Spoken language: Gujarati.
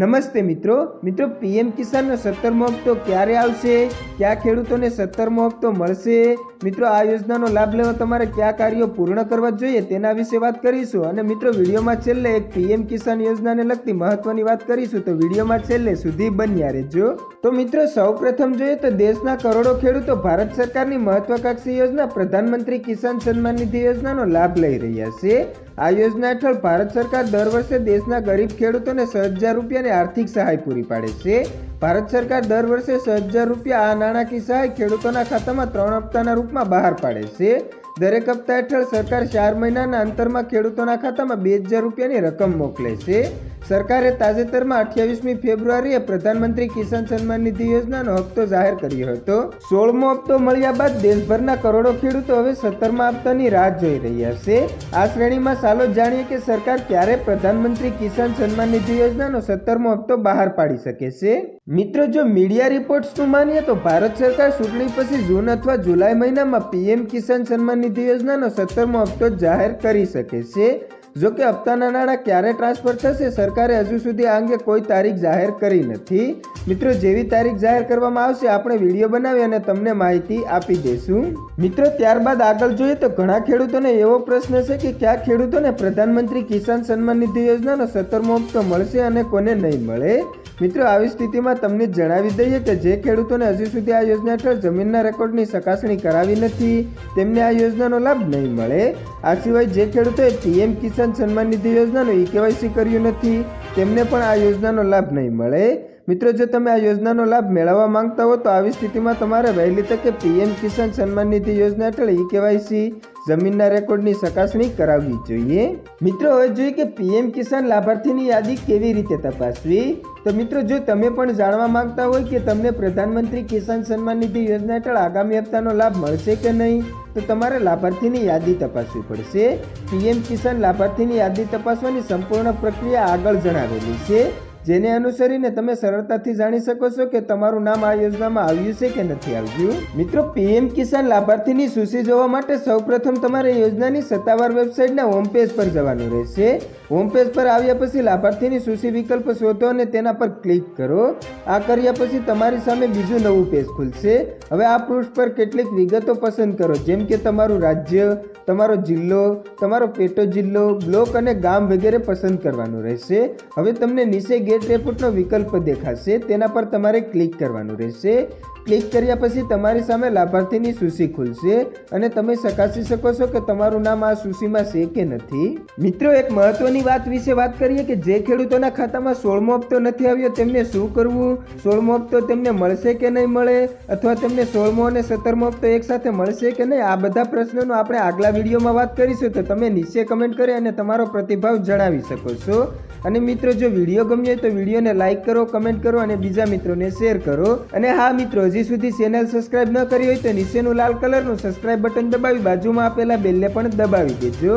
નમસ્તે મિત્રો. મિત્રો, પીએમ કિસાનનો સત્તરમો હપ્તો ક્યારે આવશે? કયા ખેડૂતોને સત્તરમો હપ્તો મળશે? મિત્રો, આ યોજનાનો લાભ લેવા તમારે કયા કાર્યો પૂર્ણ કરવા જોઈએ તેના વિશે વાત કરીશું. અને મિત્રો, વિડીયોમાં છેલ્લે એક પીએમ કિસાન યોજનાને લગતી મહત્વની વાત કરીશું. તો વિડીયોમાં છેલ્લે સુધી બન્યા રહેજો. તો મિત્રો, સૌપ્રથમ જોઈએ તો દેશના કરોડો ખેડૂતો ભારત સરકારની મહત્વાકાંક્ષી યોજના પ્રધાનમંત્રી કિસાન સન્માન નિધિ યોજનાનો લાભ લઈ રહ્યા છે. આ યોજના હેઠળ ભારત સરકાર દર વર્ષે દેશના ગરીબ ખેડૂતોને છ હજાર રૂપિયાની આર્થિક સહાય પૂરી પાડે છે. ભારત સરકાર દર વર્ષે છ હજાર રૂપિયા આ નાણાકીય સહાય ખેડૂતોના ખાતામાં ત્રણ હપ્તાના રૂપમાં બહાર પાડે છે. દરેક હપ્તા હેઠળ સરકાર ચાર મહિનાના અંતરમાં ખેડૂતોના ખાતામાં બે હજાર રૂપિયાની રકમ મોકલે છે. સરકારે તાજેતરમાં અઠ્યાવીસમી ફેબ્રુઆરીએ પ્રધાનમંત્રી કિસાન સન્માન નિધિ યોજનાનો હપ્તો જાહેર કર્યો હતો. સોળમો હપ્તો મળ્યા બાદ દેશભરના કરોડો ખેડૂતો હવે સત્તરમા હપ્તાની રાહ જોઈ રહ્યા છે. આ શ્રેણીમાં ચાલો જાણીએ કે સરકાર ક્યારે પ્રધાનમંત્રી કિસાન સન્માન નિધિ યોજનાનો સત્તરમો હપ્તો બહાર પાડી શકે છે? મિત્રો, જો મીડિયા રિપોર્ટ્સનું માનીએ તો ભારત સરકાર ચૂંટણી પછી જૂન અથવા જુલાઈ મહિનામાં પીએમ કિસાન સન્માન નિધિ યોજનાનો સત્તરમો હપ્તો જાહેર કરી શકે છે. જો કે હપ્તાના નાણાં ક્યારે ટ્રાન્સફર થશે, સરકારે હજુ સુધી આ અંગે કોઈ તારીખ જાહેર કરી નથી. મિત્રો, જેવી તારીખ જાહેર કરવામાં આવશે, આપણે વીડિયો બનાવી અને તમને માહિતી આપી દઈશું. મિત્રો, ત્યારબાદ આગળ જોઈએ તો ઘણા ખેડૂતોને એવો પ્રશ્ન છે કે કયા ખેડૂતોને પ્રધાનમંત્રી કિસાન સન્માન નિધિ યોજનાનો સત્તરમો હપ્તો મળશે અને કોને નહીં મળે? મિત્રો, આવી સ્થિતિમાં તમને જણાવી દઈએ કે જે ખેડૂતોને હજુ સુધી આ યોજના હેઠળ જમીનના રેકોર્ડની ચકાસણી કરાવી નથી, તેમને આ યોજનાનો લાભ નહીં મળે. આ સિવાય જે ખેડૂતોએ પીએમ કિસાન સન્માન નિધિ યોજનાનું ઈ કેવાયસી કર્યું નથી. તેમને પણ આ યોજનાનો લાભ નહીં મળે. મિત્રો, જો તમે આ યોજનાનો લાભ મેળવવા માંગતા હો, તો આવી સ્થિતિમાં તમારે વહેલી તકે પીએમ કિસાન સન્માન નિધિ યોજના હેઠળ ઈ કેવાયસી જમીનના રેકોર્ડની ચકાસણી કરાવવી જોઈએ. મિત્રો, હવે જોઈએ કે પીએમ કિસાન લાભાર્થીની યાદી કેવી રીતે તપાસવી? તો મિત્રો, જો તમે પણ જાણવા માંગતા હોય કે તમને પ્રધાનમંત્રી કિસાન સન્માન નિધિ યોજના હેઠળ આગામી હપ્તાનો લાભ મળશે કે નહીં તો તમારે લાભાર્થીની યાદી તપાસવી પડશે. પીએમ કિસાન લાભાર્થીની યાદી તપાસવાની સંપૂર્ણ પ્રક્રિયા આગળ જણાવેલી છે. જેને અનુસરીને તમે સરળતાથી જાણી શકો છો કે તમારું નામ આ યોજનામાં આવ્યું છે કે નથી આવ્યું. મિત્રો, પીએમ કિસાન લાભાર્થીની સૂચિ જોવા માટે સૌપ્રથમ તમારે યોજનાની સત્તાવાર વેબસાઇટના હોમ પેજ પર જવાનું રહેશે. હોમ પેજ પર આવ્યા પછી લાભાર્થીની સૂચિ વિકલ્પ શોધો અને તેના પર ક્લિક કરો. આ કર્યા પછી તમારી સામે બીજું નવું પેજ ખુલશે. હવે આ પૃષ્ઠ પર કેટલીક વિગતો પસંદ કરો, જેમ કે તમારું રાજ્ય, તમારો જિલ્લો, તમારો પેટો જિલ્લો, બ્લોક અને ગામ વગેરે પસંદ કરવાનું રહેશે. હવે તમને નીચે ગેટ રિપોર્ટનો વિકલ્પ દેખાશે તેના પર તમારે ક્લિક કરવાનું રહેશે. ક્લિક કર્યા પછી તમારી સામે લાભાર્થીની સૂચિ ખુલશે અને તમે ચકાસી શકો છો કે તમારું નામ આ સૂચિમાં છે કે નથી. મિત્રો, એક મહત્વની વાત વિશે વાત કરીએ કે જે ખેડૂતોના ખાતામાં સોળમો હપ્તો નથી આવ્યો, તેમને શું કરવું? સોળમો હપ્તો તેમને મળશે કે નહીં મળે? અથવા તેમને સોળમો અને સત્તરમો હપ્તો એકસાથે મળશે કે નહીં? આ બધા પ્રશ્નોનો આપણે આગલા વિડીયોમાં વાત કરીશું. તો તમે નીચે કમેન્ટ કરી અને તમારો પ્રતિભાવ જણાવી શકો છો. અને મિત્રો, જો વીડિયો ગમ્યો હોય તો વિડીયોને લાઇક કરો કમેન્ટ કરો અને બીજા મિત્રોને શેર કરો. અને હા, મિત્રો હજી સુધી ચેનલ સબસ્ક્રાઇબ ન કરી હોય તો નીચેનું લાલ કલરનું સબસ્ક્રાઇબ બટન દબાવી બાજુમાં આપેલા બેલને પણ દબાવી દેજો.